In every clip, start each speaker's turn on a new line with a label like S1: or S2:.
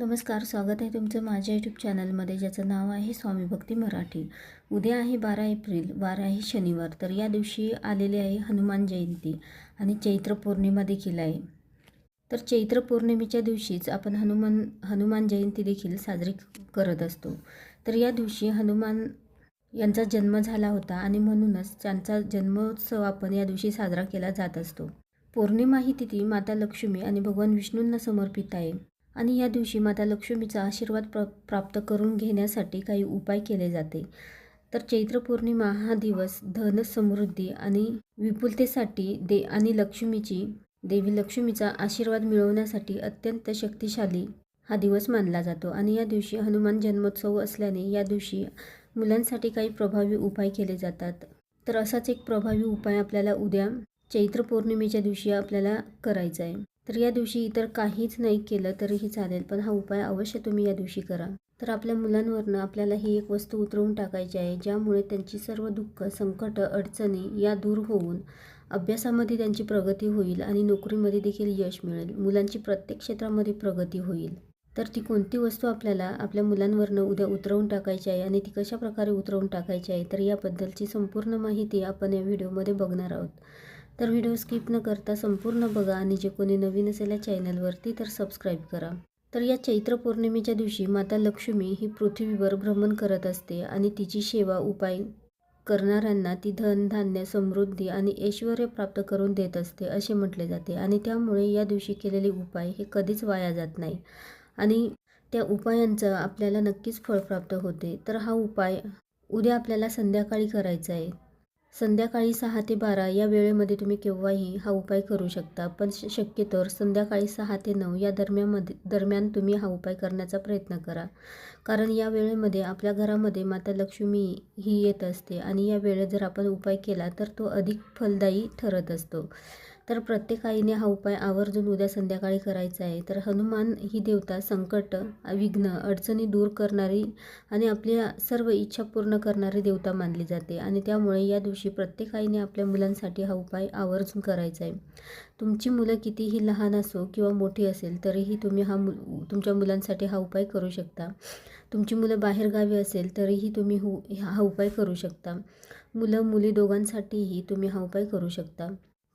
S1: नमस्कार स्वागत आहे तुमचं माझ्या यूट्यूब चॅनलमध्ये ज्याचं नाव आहे स्वामी भक्ती मराठी. उद्या आहे बारा एप्रिल वार आहे शनिवार तर या दिवशी आलेली आहे हनुमान जयंती आणि चैत्र पौर्णिमा देखील आहे. तर चैत्र पौर्णिमेच्या दिवशीच आपण हनुमान हनुमान जयंती देखील साजरी करत असतो. तर या दिवशी हनुमान यांचा जन्म झाला होता आणि म्हणूनच त्यांचा जन्मोत्सव आपण या दिवशी साजरा केला जात असतो. पौर्णिमा ही तिथी माता लक्ष्मी आणि भगवान विष्णूंना समर्पित आहे. आणि या दिवशी माता लक्ष्मीचा आशीर्वाद प्र प्राप्त करून घेण्यासाठी काही उपाय केले जाते. तर चैत्र पौर्णिमा हा दिवस धन समृद्धी आणि विपुलतेसाठी दे आणि लक्ष्मीची देवी लक्ष्मीचा आशीर्वाद मिळवण्यासाठी अत्यंत शक्तिशाली हा दिवस मानला जातो. आणि या दिवशी हनुमान जन्मोत्सव असल्याने या दिवशी मुलांसाठी काही प्रभावी उपाय केले जातात. तर असाच एक प्रभावी उपाय आपल्याला उद्या चैत्र पौर्णिमेच्या दिवशी आपल्याला करायचा आहे. तर या दिवशी इतर काहीच नाही केलं तरीही चालेल पण हा उपाय अवश्य तुम्ही या दिवशी करा. तर आपल्या मुलांवरनं आपल्याला ही एक वस्तू उतरवून टाकायची आहे ज्यामुळे त्यांची सर्व दुःख संकट अडचणी या दूर होऊन अभ्यासामध्ये त्यांची प्रगती होईल आणि नोकरीमध्ये देखील यश मिळेल. मुलांची प्रत्येक क्षेत्रामध्ये प्रगती होईल. तर ती कोणती वस्तू आपल्याला आपल्या मुलांवरनं उद्या उतरवून टाकायची आहे आणि ती कशाप्रकारे उतरवून टाकायची आहे तर याबद्दलची संपूर्ण माहिती आपण या व्हिडिओमध्ये बघणार आहोत. तर व्हिडिओ स्किप न करता संपूर्ण बघा आणि जे कोणी नवीन असेल या चॅनलवरती तर सबस्क्राईब करा. तर या चैत्र पौर्णिमेच्या दिवशी माता लक्ष्मी ही पृथ्वीवर भ्रमण करत असते आणि तिची सेवा उपाय करणाऱ्यांना ती धनधान्य समृद्धी आणि ऐश्वर प्राप्त करून देत असते असे म्हटले जाते आणि त्यामुळे या दिवशी केलेले उपाय हे कधीच वाया जात नाही. आणि त्या उपायांचं आपल्याला नक्कीच फळ प्राप्त होते. तर हा उपाय उद्या आपल्याला संध्याकाळी करायचा आहे. संध्याकाळी सहा ते बारा या वेळेमध्ये तुम्ही केव्हाही हा उपाय करू शकता. पण शक्यतोवर संध्याकाळी सहा ते नऊ या दरम्यानमध्ये दरम्यान तुम्ही हा उपाय करण्याचा प्रयत्न करा. कारण या वेळेमध्ये आपल्या घरामध्ये माता लक्ष्मी ही येत असते आणि या वेळेत जर आपण उपाय केला तर तो अधिक फलदायी ठरत असतो. तर प्रत्येक आईने हा उपाय आवर्जून उद्या संध्याकाळी करायचा आहे. तर हनुमान ही देवता संकट विघ्न अडचणी दूर करणारी आणि आपल्या सर्व इच्छा पूर्ण करणारी देवता मानली जाते आणि त्यामुळे या दिवशी प्रत्येक आईने आपल्या मुलांसाठी हा उपाय आवर्जून करायचा आहे. तुमची मुलं कितीही लहान असो किंवा मोठी असेल तरीही तुम्ही हा मु तुमच्या मुलांसाठी हा उपाय करू शकता. तुमची मुलं बाहेरगावी असेल तरीही तुम्ही हु हा उपाय करू शकता. मुलं मुली दोघांसाठीही तुम्ही हा उपाय करू शकता.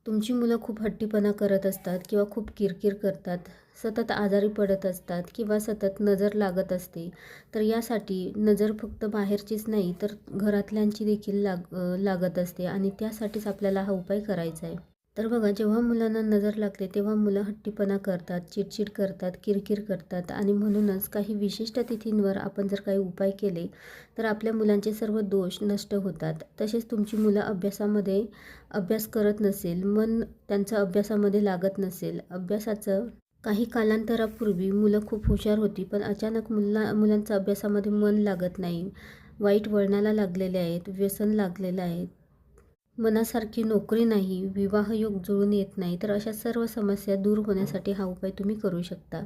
S1: तुमची मुलं खूप हट्टीपणा करत असतात किंवा खूप किरकिर करतात सतत आजारी पडत असतात किंवा सतत नजर लागत असते तर यासाठी नजर फक्त बाहेरचीच नाही तर घरातल्यांची देखील लाग लागत असते आणि त्यासाठीच आपल्याला हा उपाय करायचा आहे. तर बघा जेव्हा मुलांना नजर लागते तेव्हा मुलं हट्टीपणा करतात चिडचिड करतात किरकिर करतात आणि म्हणूनच काही विशिष्ट तिथींवर आपण जर काही उपाय केले तर आपल्या मुलांचे सर्व दोष नष्ट होतात. तसेच तुमची मुलं अभ्यासामध्ये अभ्यास करत नसेल मन त्यांचं अभ्यासामध्ये लागत नसेल अभ्यासाचं काही कालांतरापूर्वी मुलं खूप हुशार होती पण अचानक मुला मुलांचं अभ्यासामध्ये मन लागत नाही. वाईट वळणाला लागलेले आहेत व्यसन लागलेलं आहे. मनासारखी नोकरी नाही विवाहयोग जुळून येत नाही तर अशा सर्व समस्या दूर होण्यासाठी हा उपाय तुम्ही करू शकता.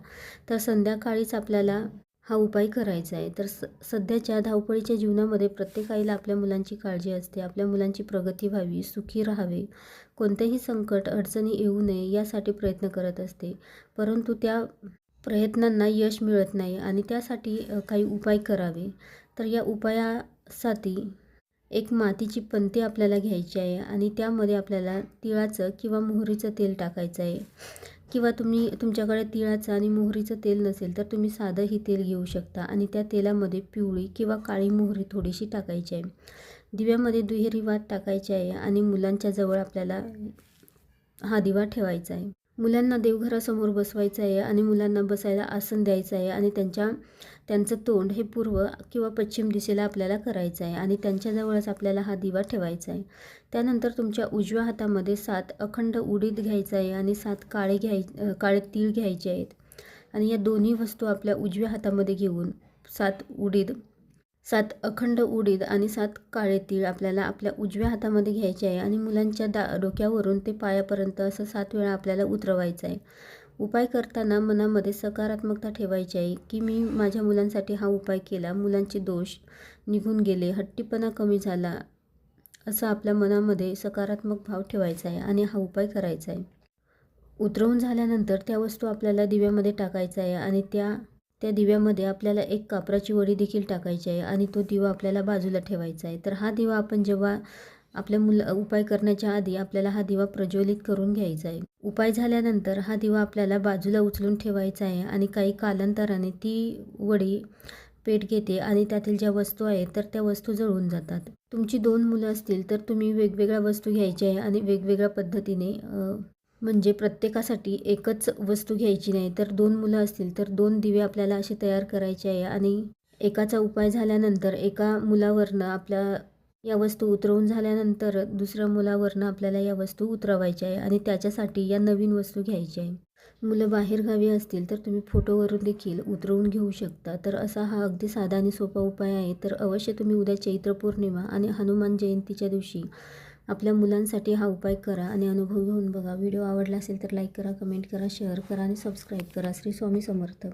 S1: तर संध्याकाळीच आपल्याला हा उपाय करायचा आहे. तर स सध्याच्या धावपळीच्या जीवनामध्ये प्रत्येक आईला आपल्या मुलांची काळजी असते आपल्या मुलांची प्रगती व्हावी सुखी राहावे कोणतेही संकट अडचणी येऊ नये यासाठी प्रयत्न करत असते. परंतु त्या प्रयत्नांना यश मिळत नाही आणि त्यासाठी काही उपाय करावे. तर या उपायासाठी एक मातीची पंती आपल्याला घ्यायची आहे आणि त्यामध्ये आपल्याला तिळाचं किंवा मोहरीचं तेल टाकायचं आहे. किंवा तुम्ही तुमच्याकडे तिळाचं आणि मोहरीचं तेल नसेल तर तुम्ही साधंही तेल घेऊ शकता आणि त्या तेलामध्ये पिवळी किंवा काळी मोहरी थोडीशी टाकायची आहे. दिव्यामध्ये दुहेरी वात टाकायची आहे आणि मुलांच्या जवळ आपल्याला हा दिवा ठेवायचा आहे. मुलांना देवघरासमोर बसवायचं आहे आणि मुलांना बसायला आसन द्यायचं आहे आणि त्यांच्या त्यांचं तोंड हे पूर्व किंवा पश्चिम दिशेला आपल्याला करायचं आहे आणि त्यांच्याजवळच आपल्याला हा दिवा ठेवायचा आहे. त्यानंतर तुमच्या उजव्या हातामध्ये सात अखंड उडीद घ्यायचं आहे आणि सात काळे घ्याय काळे तीळ घ्यायचे आहेत. आणि या दोन्ही वस्तू आपल्या उजव्या हातामध्ये घेऊन सात उडीद सात अखंड उडीद आणि सात काळे तीळ आपल्याला आपल्या उजव्या हातामध्ये घ्यायचे आहे आणि मुलांच्या दा डोक्यावरून ते पायापर्यंत असं सात वेळा आपल्याला उतरवायचं आहे. उपाय करताना मनामध्ये सकारात्मकता ठेवायची आहे की मी माझ्या मुलांसाठी हा उपाय केला. मुलांचे दोष निघून गेले हट्टीपणा कमी झाला असं आपल्या मनामध्ये सकारात्मक भाव ठेवायचा आहे आणि हा उपाय करायचा आहे. उतरवून झाल्यानंतर त्या वस्तू आपल्याला दिव्यामध्ये टाकायचा आहे आणि त्या त्या दिव्यामध्ये आपल्याला एक कापराची वडी देखील टाकायची आहे आणि तो दिवा आपल्याला बाजूला ठेवायचा आहे. तर हा दिवा आपण जेव्हा आपल्या मुलं उपाय करण्याच्या आधी आपल्याला हा दिवा प्रज्वलित करून घ्यायचा आहे. उपाय झाल्यानंतर हा दिवा आपल्याला बाजूला उचलून ठेवायचा आहे आणि काही कालांतराने ती वडी पेट घेते आणि त्यातील ज्या वस्तू आहेत तर त्या वस्तू जळून जातात. तुमची दोन मुलं असतील तर तुम्ही वेगवेगळ्या वस्तू घ्यायच्या आहे आणि वेगवेगळ्या पद्धतीने म्हणजे प्रत्येकासाठी एकच वस्तू घ्यायची नाही तर दोन मुलं असतील तर दोन दिवे आपल्याला असे तयार करायचे आहे आणि एकाचा उपाय झाल्यानंतर एका मुलावरनं आपल्या या वस्तू उतरवून झाल्यानंतर दुसऱ्या मुलावरनं आपल्याला या वस्तू उतरवायच्या आहे आणि त्याच्यासाठी या नवीन वस्तू घ्यायच्या आहे. मुलं बाहेरगावी असतील तर तुम्ही फोटोवरून देखील उतरवून घेऊ शकता. तर असा हा अगदी साधा आणि सोपा उपाय आहे. तर अवश्य तुम्ही उद्या चैत्र पौर्णिमा आणि हनुमान जयंतीच्या दिवशी आपल्या मुलांसाठी हा उपाय करा आणि अनुभव घेऊन बघा. व्हिडिओ आवडला असेल तर लाईक करा कमेंट करा शेअर करा आणि सबस्क्राईब करा. श्री स्वामी समर्थ.